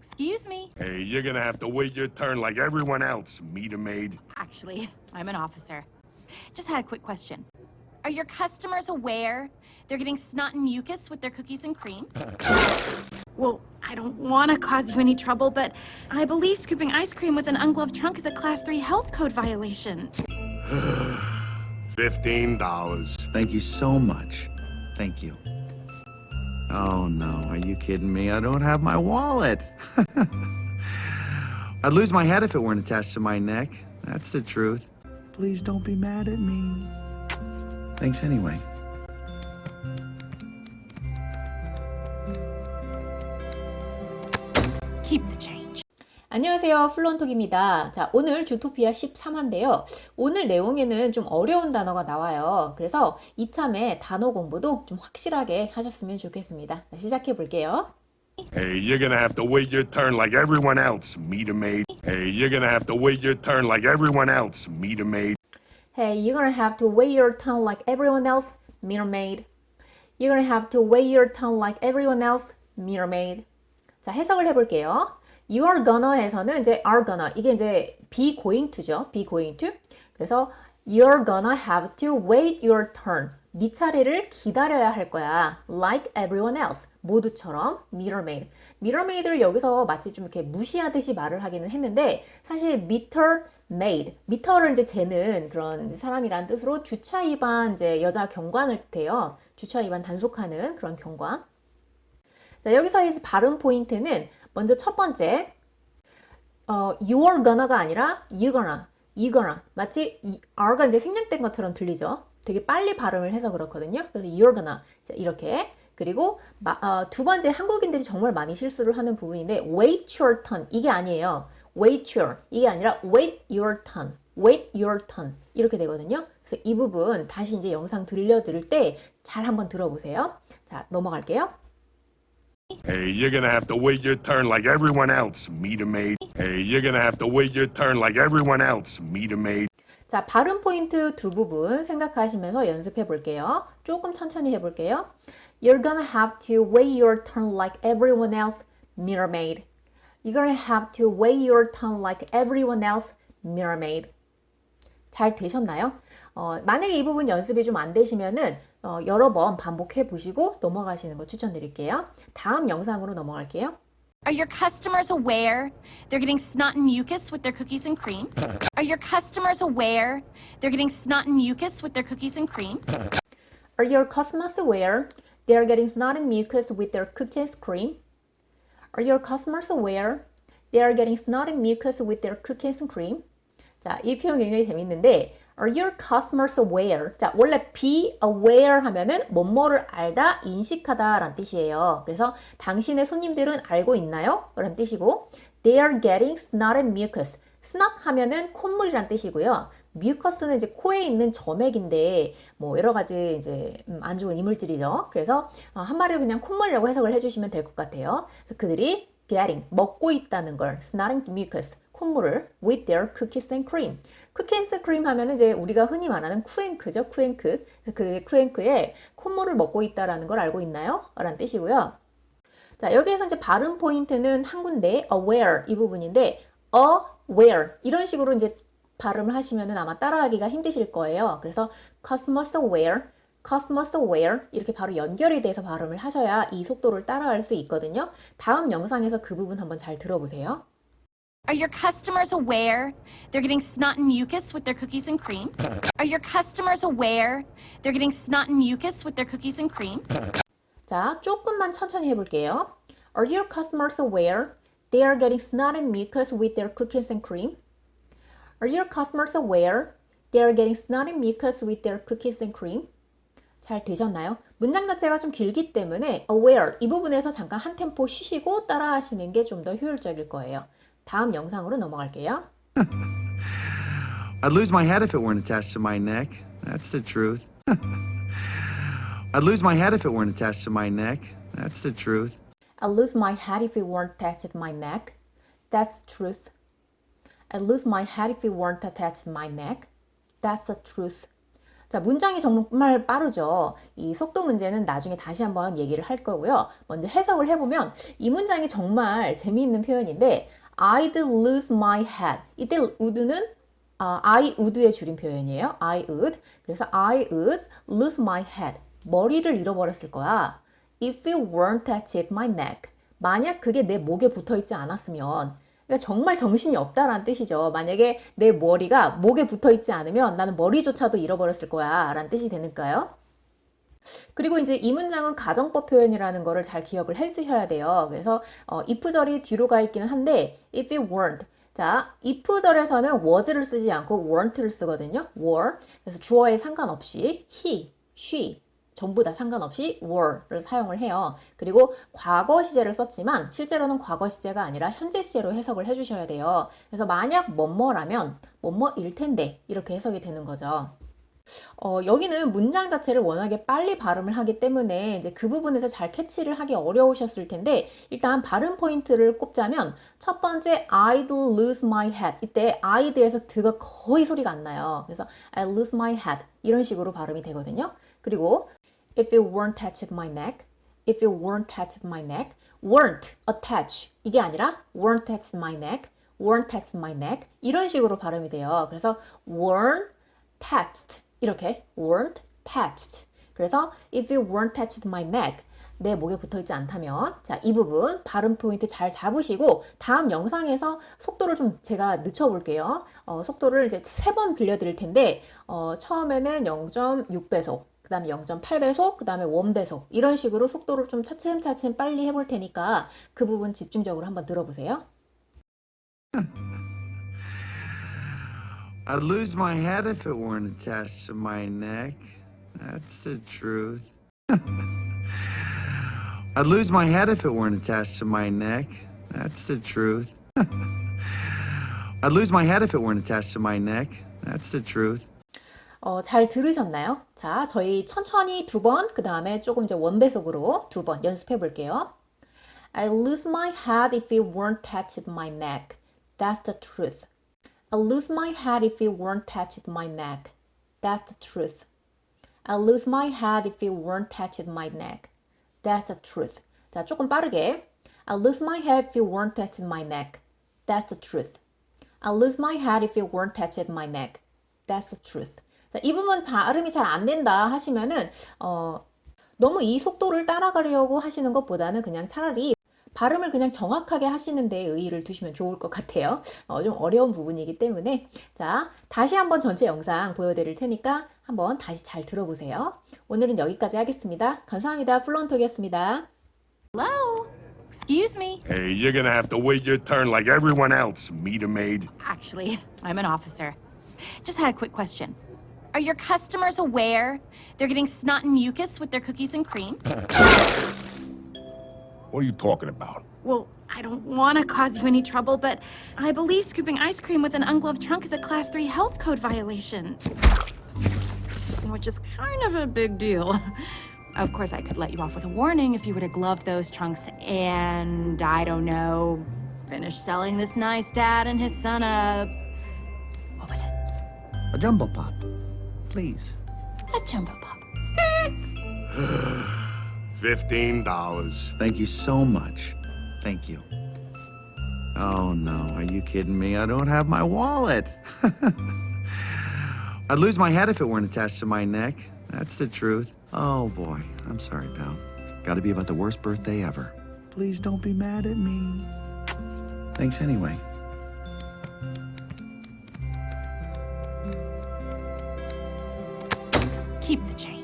Excuse me. Hey, you're gonna have to wait your turn like everyone else, meter maid. Actually, I'm an officer. Just had a quick question. Are your customers aware they're getting snot and mucus with their cookies and cream? well, I don't want to cause you any trouble, but I believe scooping ice cream with an ungloved trunk is a Class 3 health code violation. Fifteen dollars. Thank you so much. Thank you. Oh no, are you kidding me? I don't have my wallet. I'd lose my head if it weren't attached to my neck. That's the truth. Please don't be mad at me. Thanks anyway. Keep the change. 안녕하세요. 플론톡입니다. 자, 오늘 주토피아 13화인데요. 오늘 내용에는 좀 어려운 단어가 나와요. 그래서 이참에 단어 공부도 좀 확실하게 하셨으면 좋겠습니다. 자, 시작해 볼게요. Hey, you're gonna have to wait your turn like everyone else, meter maid. Hey, you're gonna have to wait your turn like everyone else, meter maid. Hey, you're gonna have to wait your turn like everyone else, mirror maid. You're gonna have to wait your turn like everyone else, mirror maid. 자, 해석을 해 볼게요. You are gonna에서는 이제 are gonna 이게 이제 be going to죠. be going to. 그래서 you're gonna have to wait your turn. 네 차례를 기다려야 할 거야. Like everyone else. 모두처럼 mirror maid. mirror maid를 여기서 마치 좀 이렇게 무시하듯이 말을 하기는 했는데 사실 meter maid. 미터를 이제 재는 그런 사람이란 뜻으로 주차 위반 이제 여자 경관을 뜻해요. 주차 위반 단속하는 그런 경관. 자, 여기서 이제 발음 포인트는 먼저 첫 번째 어, you're gonna가 아니라 you gonna, you gonna 마치 이 r가 이제 생략된 것처럼 들리죠. 되게 빨리 발음을 해서 그렇거든요. 그래서 you're gonna 자, 이렇게 그리고 마, 어, 두 번째 한국인들이 정말 많이 실수를 하는 부분인데 wait your turn 이게 아니에요. wait your 이게 아니라 wait your turn, wait your turn 이렇게 되거든요. 그래서 이 부분 다시 이제 영상 들려드릴 때 잘 한번 들어보세요. 자 넘어갈게요. Hey, you're gonna have to wait your turn like everyone else, meter maid. Hey, you're gonna have to wait your turn like everyone else, meter maid. 자, 발음 포인트 두 부분 생각하시면서 연습해 볼게요. 조금 천천히 해 볼게요. You're gonna have to wait your turn like everyone else, mirror maid. You're gonna have to wait your turn like everyone else, mirror maid. 잘 되셨나요? 어, 만약에 이 부분 연습이 좀 안 되시면은 어, 여러 번 반복해 보시고 넘어가시는 거 추천드릴게요. 다음 영상으로 넘어갈게요. Are your customers aware they're getting snot and mucus with their cookies and cream? Are your customers aware they're getting snot and mucus with their cookies and cream? Are your customers aware they are getting snot and mucus with their cookies cream? Are your customers aware they are getting snot and mucus with their cookies and cream? 자, 이 표현 굉장히 재밌는데 Are your customers aware? 자, 원래 be aware 하면은 뭐뭐를 알다, 인식하다 라는 뜻이에요. 그래서 당신의 손님들은 알고 있나요? 라는 뜻이고 They are getting snot and mucus. snot 하면은 콧물이란 뜻이고요. mucus는 이제 코에 있는 점액인데 뭐 여러 가지 이제 음, 안 좋은 이물질이죠. 그래서 어, 한마디로 그냥 콧물이라고 해석을 해주시면 될 것 같아요. 그래서 그들이 getting 먹고 있다는 걸 snot and mucus 콧물을 with their cookies and cream. cookies and cream 하면은 이제 우리가 흔히 말하는 쿠앤크죠. 쿠앤크. 그 쿠앤크에 콧물을 먹고 있다라는 걸 알고 있나요? 라는 뜻이고요. 자, 여기에서 이제 발음 포인트는 한 군데 aware 이 부분인데 aware 이런 식으로 이제 발음을 하시면은 아마 따라하기가 힘드실 거예요. 그래서 customers aware, customers aware 이렇게 바로 연결이 돼서 발음을 하셔야 이 속도를 따라할 수 있거든요. 다음 영상에서 그 부분 한번 잘 들어보세요. Are your customers aware they're getting snot and mucus with their cookies and cream? Are your customers aware they're getting snot and mucus with their cookies and cream? 자, 조금만 천천히 해볼게요. Are your customers aware they are getting snot and mucus with their cookies and cream? Are your customers aware they are getting snot and mucus with their cookies and cream? 잘 되셨나요? 문장 자체가 좀 길기 때문에 aware 이 부분에서 잠깐 한 템포 쉬시고 따라 하시는 게 좀 더 효율적일 거예요. 다음 영상으로 넘어갈게요. I'd lose my head if it weren't attached to my neck. That's the truth. I'd lose my head if it weren't attached to my neck. That's the truth. I'd lose my head if it weren't attached to my neck. That's the truth. I'd lose my head if it weren't attached to my neck. That's the truth. 자, 문장이 정말 빠르죠. 이 속도 문제는 나중에 다시 한번 얘기를 할 거고요. 먼저 해석을 해보면 이 문장이 정말 재미있는 표현인데 I'd lose my head. 이때 would는 아, I would의 줄임 표현이에요. I would. 그래서 I would lose my head. 머리를 잃어버렸을 거야. If it weren't attached at my neck. 만약 그게 내 목에 붙어 있지 않았으면. 그러니까 정말 정신이 없다라는 뜻이죠. 만약에 내 머리가 목에 붙어 있지 않으면 나는 머리조차도 잃어버렸을 거야. 라는 뜻이 되니까요. 그리고 이제 이 문장은 가정법 표현이라는 거를 잘 기억을 해 주셔야 돼요. 그래서 어, if절이 뒤로 가 있기는 한데 if it weren't 자, if절에서는 was를 쓰지 않고 weren't를 쓰거든요. were. 그래서 주어에 상관없이 he, she 전부 다 상관없이 were를 사용을 해요. 그리고 과거 시제를 썼지만 실제로는 과거 시제가 아니라 현재 시제로 해석을 해 주셔야 돼요. 그래서 만약 뭐뭐라면 뭐뭐일 텐데 이렇게 해석이 되는 거죠. 어, 여기는 문장 자체를 워낙에 빨리 발음을 하기 때문에 이제 그 부분에서 잘 캐치를 하기 어려우셨을 텐데 일단 발음 포인트를 꼽자면 첫 번째 I'd lose my head 이때 I'd에서 드가 거의 소리가 안 나요. 그래서 I lose my head 이런 식으로 발음이 되거든요. 그리고 if it weren't attached my neck if it weren't attached my neck weren't attach 이게 아니라 weren't attached my neck weren't attached my neck 이런 식으로 발음이 돼요. 그래서 weren't attached 이렇게 weren't attached. 그래서 if it weren't attached my neck 내 목에 붙어 있지 않다면 자, 이 부분 발음 포인트 잘 잡으시고 다음 영상에서 속도를 좀 제가 늦춰 볼게요. 어, 속도를 이제 세 번 들려드릴 텐데 어, 처음에는 0.6배속 그 다음에 0.8배속, 그 다음에 1배속 이런 식으로 속도를 좀 차츰차츰 빨리 해볼 테니까 그 부분 집중적으로 한번 들어보세요. I'd lose my head if it weren't attached to my neck. That's the truth. I'd lose my head if it weren't attached to my neck. That's the truth. I'd lose my head if it weren't attached to my neck. That's the truth. 어, 잘 들으셨나요? 자, 저희 천천히 두 번, 그 다음에 조금 이제 원배속으로 두 번 연습해 볼게요. I lose my head if it weren't attached to my neck. That's the truth. I lose my head if it weren't attached to my neck. That's the truth. I lose my head if it weren't attached to my neck. That's the truth. 자, 조금 빠르게. I lose my head if it weren't attached to my neck. That's the truth. I lose my head if it weren't attached to my neck. That's the truth. 자, 이 부분 발음이 잘 안 된다 하시면은 어, 너무 이 속도를 따라가려고 하시는 것보다는 그냥 차라리 발음을 그냥 정확하게 하시는 데 의의를 두시면 좋을 것 같아요. 어, 좀 어려운 부분이기 때문에 자, 다시 한번 전체 영상 보여드릴 테니까 한번 다시 잘 들어보세요. 오늘은 여기까지 하겠습니다. 감사합니다. 플론톡이었습니다. Hello? Excuse me. Hey, you're gonna have to wait your turn like everyone else, meter maid. Actually, I'm an officer. Just had a quick question. Are your customers aware they're getting snot and mucus with their cookies and cream? What are you talking about? Well, I don't want to cause you any trouble, but I believe scooping ice cream with an ungloved trunk is a Class 3 health code violation. Which is kind of a big deal. Of course, I could let you off with a warning if you would have gloved those trunks and, I don't know, finish selling this nice dad and his son a. What was it? A jumbo pop, please. A jumbo pop. Fifteen dollars. Thank you so much. Thank you. Oh no, are you kidding me? I don't have my wallet. I'd lose my head if it weren't attached to my neck. That's the truth. Oh boy, I'm sorry, pal. Gotta be about the worst birthday ever. Please don't be mad at me. Thanks anyway. Keep the change.